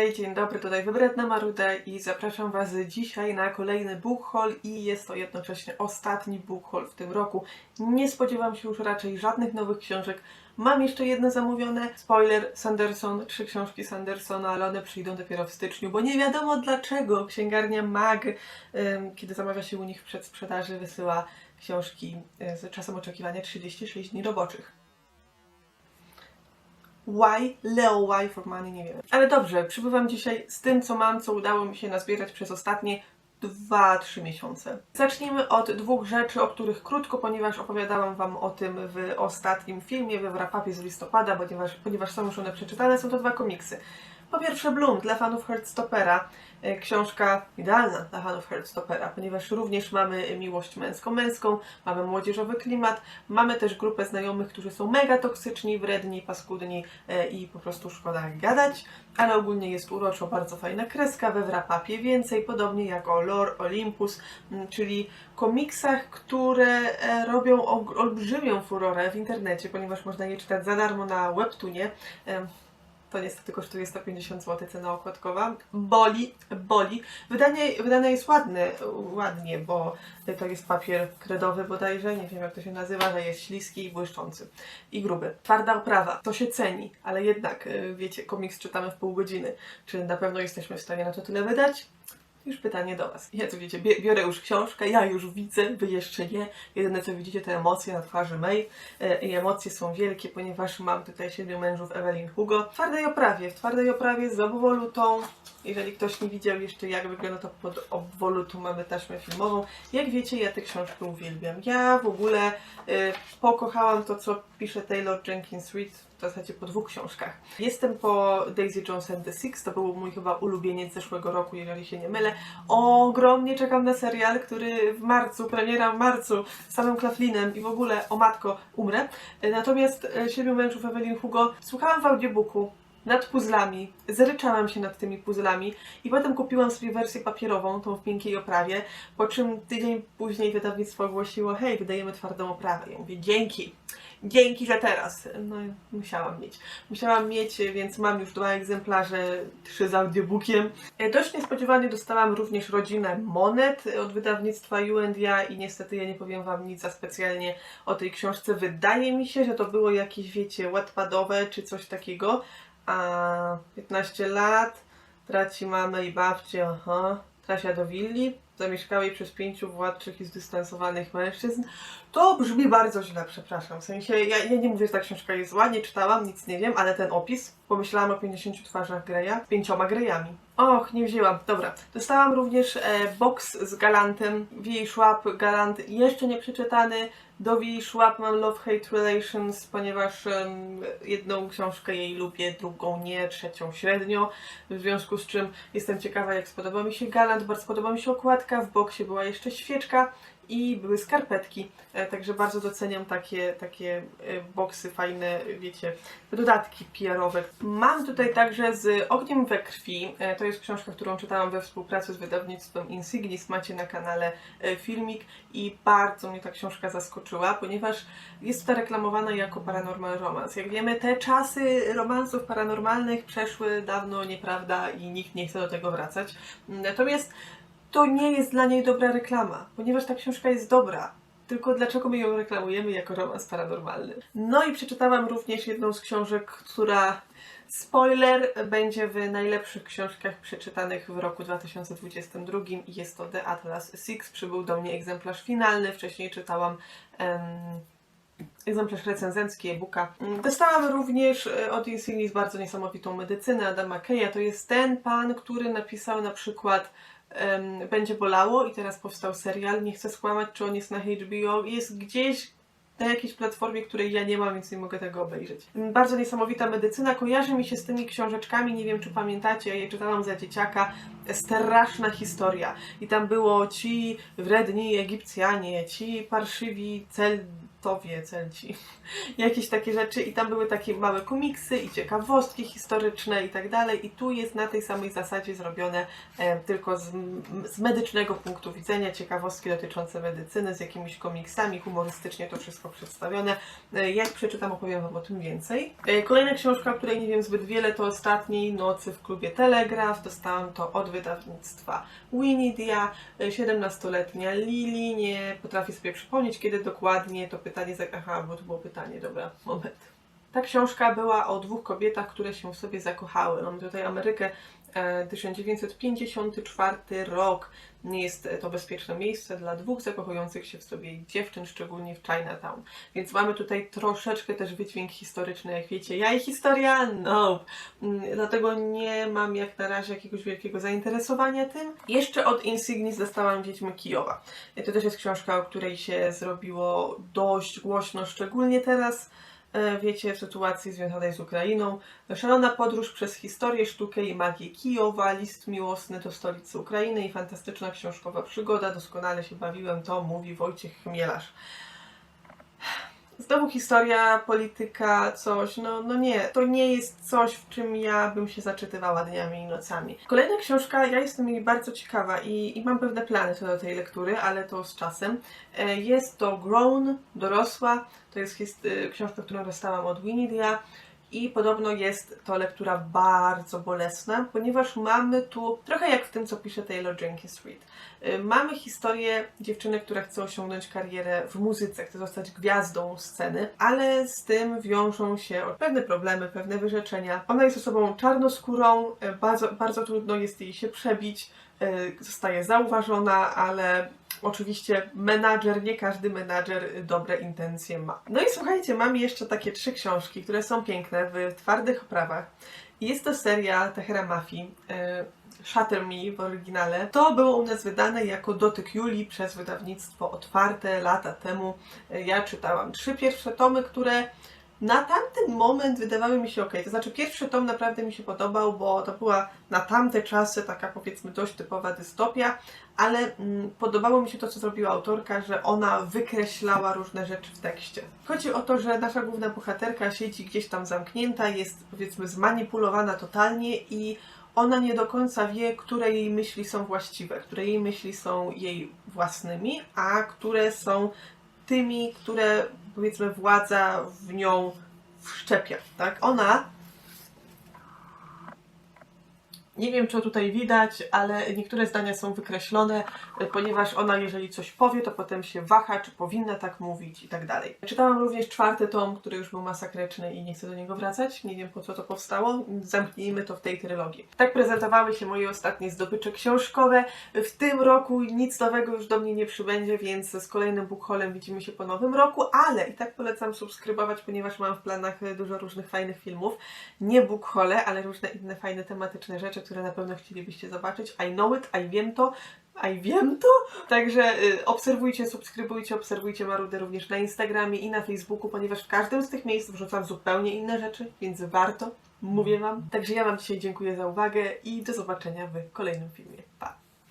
Hej, dzień dobry, tutaj Wybredna Maruda i zapraszam Was dzisiaj na kolejny book haul i jest to jednocześnie ostatni book haul w tym roku. Nie spodziewam się już raczej żadnych nowych książek. Mam jeszcze jedne zamówione. Spoiler, Sanderson, trzy książki Sandersona, ale one przyjdą dopiero w styczniu, bo nie wiadomo dlaczego księgarnia MAG, kiedy zamawia się u nich w przedsprzedaży, wysyła książki e, z czasem oczekiwania 36 dni roboczych. Why? Leo Why for money, nie wiem. Ale dobrze, przybywam dzisiaj z tym, co mam, co udało mi się nazbierać przez ostatnie 2-3 miesiące. Zacznijmy od dwóch rzeczy, o których krótko, ponieważ opowiadałam Wam o tym w ostatnim filmie, we wrapapie z listopada, ponieważ, ponieważ są już one przeczytane. Są to dwa komiksy. Po pierwsze Bloom dla fanów Heartstoppera. E, Książka idealna dla fanów Heartstoppera, ponieważ również mamy miłość męsko-męską, mamy młodzieżowy klimat, mamy też grupę znajomych, którzy są mega toksyczni, wredni, paskudni e, i po prostu szkoda gadać, ale ogólnie jest uroczo, bardzo fajna kreska we wrapapie, więcej podobnie jak o Lore Olympus, czyli komiksach, które e, robią olbrzymią furorę w internecie, ponieważ można je czytać za darmo na Webtoonie. To niestety kosztuje 150 zł cena okładkowa. Boli, boli. Wydanie, wydane jest ładne, ładnie, bo to jest papier kredowy bodajże, nie wiem jak to się nazywa, że jest śliski i błyszczący. I gruby. Twarda oprawa, to się ceni, ale jednak, y, wiecie, komiks czytamy w pół godziny. Czy na pewno jesteśmy w stanie na to tyle wydać? Już pytanie do Was. Ja tu wiecie, biorę już książkę, ja już widzę, Wy jeszcze nie. Jedyne co widzicie to emocje na twarzy May E, i emocje są wielkie, ponieważ mam tutaj siedmiu mężów Evelyn Hugo. W twardej oprawie, w twardej oprawie z obwolutą. Jeżeli ktoś nie widział jeszcze jak wygląda to pod obwolutą, mamy taśmę filmową. Jak wiecie, ja tę książkę uwielbiam. Ja w ogóle e, pokochałam to, co pisze Taylor Jenkins Reid w zasadzie po dwóch książkach. Jestem po Daisy Jones and the Six, to był mój chyba ulubieniec zeszłego roku, jeżeli się nie mylę. Ogromnie czekam na serial, który w marcu, premiera w marcu, z samym Claflinem i w ogóle, o matko, umrę. Natomiast e, Siedmiu mężów Evelyn Hugo słuchałam w audiobooku nad puzzlami, zryczałam się nad tymi puzzlami i potem kupiłam sobie wersję papierową, tą w miękkiej oprawie, po czym tydzień później wydawnictwo ogłosiło, hej, wydajemy twardą oprawę. Ja mówię, dzięki, dzięki za teraz. No musiałam mieć. Musiałam mieć, więc mam już dwa egzemplarze, trzy z audiobookiem. Dość niespodziewanie dostałam również rodzinę Monet od wydawnictwa U&Ja i niestety ja nie powiem Wam nic za specjalnie o tej książce. Wydaje mi się, że to było jakieś, wiecie, wattpadowe czy coś takiego. A 15 lat, traci mamę i babcię, aha, trafia do willi, zamieszkałej przez pięciu władczych i zdystansowanych mężczyzn. To brzmi bardzo źle, przepraszam. W sensie, ja, ja nie mówię, że ta książka jest zła, nie czytałam, nic nie wiem, ale ten opis, pomyślałam o 50 twarzach Greya, pięcioma Greyami. Och, nie wzięłam. Dobra. Dostałam również e, box z Galantem, V. Schwab Galant, jeszcze nie przeczytany. Do V. Schwab mam Love-Hate Relations, ponieważ jedną książkę jej lubię, drugą nie, trzecią średnio. W związku z czym jestem ciekawa, jak spodoba mi się Galant. Bardzo podoba mi się okładka. W boksie była jeszcze świeczka i były skarpetki. E, Także bardzo doceniam takie, takie e, boksy fajne, wiecie, dodatki PR-owe. Mam tutaj także z Ogniem we krwi. E, To jest książka, którą czytałam we współpracy z wydawnictwem Insignis. Macie na kanale filmik i bardzo mnie ta książka zaskoczyła, ponieważ jest ta reklamowana jako paranormal romance. Jak wiemy, te czasy romansów paranormalnych przeszły dawno, nieprawda, i nikt nie chce do tego wracać. Natomiast to nie jest dla niej dobra reklama, ponieważ ta książka jest dobra. Tylko dlaczego my ją reklamujemy jako romans paranormalny? No i przeczytałam również jedną z książek, która, spoiler, będzie w najlepszych książkach przeczytanych w roku 2022 i jest to The Atlas Six. Przybył do mnie egzemplarz finalny, wcześniej czytałam em, egzemplarz recenzencki e-booka. Dostałam również e, od Insignis bardzo niesamowitą medycynę Adama Keya. To jest ten pan, który napisał na przykład Będzie bolało i teraz powstał serial. Nie chcę skłamać, czy on jest na HBO. Jest gdzieś na jakiejś platformie, której ja nie mam, więc nie mogę tego obejrzeć. Bardzo niesamowita medycyna. Kojarzy mi się z tymi książeczkami, nie wiem czy pamiętacie, ja je czytałam za dzieciaka. Straszna historia. I tam było ci wredni Egipcjanie, ci parszywi cel to wie, celci. Jakieś takie rzeczy i tam były takie małe komiksy i ciekawostki historyczne i tak dalej i tu jest na tej samej zasadzie zrobione e, tylko z, z medycznego punktu widzenia, ciekawostki dotyczące medycyny z jakimiś komiksami, humorystycznie to wszystko przedstawione. E, jak przeczytam opowiem Wam o tym więcej. E, kolejna książka, której nie wiem zbyt wiele to Ostatniej nocy w klubie Telegraf. Dostałam to od wydawnictwa Winidia. E, 17-letnia Lili, nie potrafię sobie przypomnieć kiedy dokładnie to pytanie, za... aha, bo to było pytanie, dobra, moment. Ta książka była o dwóch kobietach, które się w sobie zakochały. Mamy tutaj Amerykę, 1954 rok. Nie jest to bezpieczne miejsce dla dwóch zakochujących się w sobie dziewczyn, szczególnie w Chinatown. Więc mamy tutaj troszeczkę też wydźwięk historyczny, jak wiecie. Ja i historia? No. Dlatego nie mam jak na razie jakiegoś wielkiego zainteresowania tym. Jeszcze od Insignis dostałam Wiedźmy Kijowa. To też jest książka, o której się zrobiło dość głośno, szczególnie teraz wiecie, w sytuacji związanej z Ukrainą. Szalona podróż przez historię, sztukę i magię Kijowa, list miłosny do stolicy Ukrainy i fantastyczna książkowa przygoda. Doskonale się bawiłem, to mówi Wojciech Chmielarz. Znowu historia, polityka, coś, no, no nie, to nie jest coś, w czym ja bym się zaczytywała dniami i nocami. Kolejna książka, ja jestem jej bardzo ciekawa i, i mam pewne plany co do tej lektury, ale to z czasem. E, Jest to Grown, dorosła, to jest y, książka, którą dostałam od Winidia i podobno jest to lektura bardzo bolesna, ponieważ mamy tu, trochę jak w tym, co pisze Taylor Jenkins Reid, y, mamy historię dziewczyny, która chce osiągnąć karierę w muzyce, chce zostać gwiazdą sceny, ale z tym wiążą się pewne problemy, pewne wyrzeczenia. Ona jest osobą czarnoskórą, y, bardzo, bardzo trudno jest jej się przebić, y, zostaje zauważona, ale Oczywiście menadżer, nie każdy menadżer dobre intencje ma. No i słuchajcie, mam jeszcze takie trzy książki, które są piękne w twardych oprawach. Jest to seria Tehera Mafii, e, Shatter Me w oryginale. To było u nas wydane jako Dotyk Julii przez wydawnictwo Otwarte lata temu. E, Ja czytałam trzy pierwsze tomy, które na tamten moment wydawały mi się ok. To znaczy, pierwszy tom naprawdę mi się podobał, bo to była na tamte czasy taka powiedzmy dość typowa dystopia, ale mm, podobało mi się to, co zrobiła autorka, że ona wykreślała różne rzeczy w tekście. Chodzi o to, że nasza główna bohaterka siedzi gdzieś tam zamknięta, jest powiedzmy zmanipulowana totalnie i ona nie do końca wie, które jej myśli są właściwe, które jej myśli są jej własnymi, a które są tymi, które powiedzmy władza w nią wszczepia, tak? Ona nie wiem, co tutaj widać, ale niektóre zdania są wykreślone, e, ponieważ ona, jeżeli coś powie, to potem się waha, czy powinna tak mówić i tak dalej. Czytałam również czwarty tom, który już był masakryczny i nie chcę do niego wracać. Nie wiem, po co to powstało. Zamknijmy to w tej trylogii. Tak prezentowały się moje ostatnie zdobycze książkowe. W tym roku nic nowego już do mnie nie przybędzie, więc z kolejnym bookholem widzimy się po nowym roku, ale i tak polecam subskrybować, ponieważ mam w planach e, dużo różnych fajnych filmów. Nie bookhole, ale różne inne fajne tematyczne rzeczy, które na pewno chcielibyście zobaczyć. I know it, I wiem to. I wiem to. Także y, obserwujcie, subskrybujcie, obserwujcie Marudę również na Instagramie i na Facebooku, ponieważ w każdym z tych miejsc wrzucam zupełnie inne rzeczy, więc warto, mówię Wam. Także ja Wam dzisiaj dziękuję za uwagę i do zobaczenia w kolejnym filmie.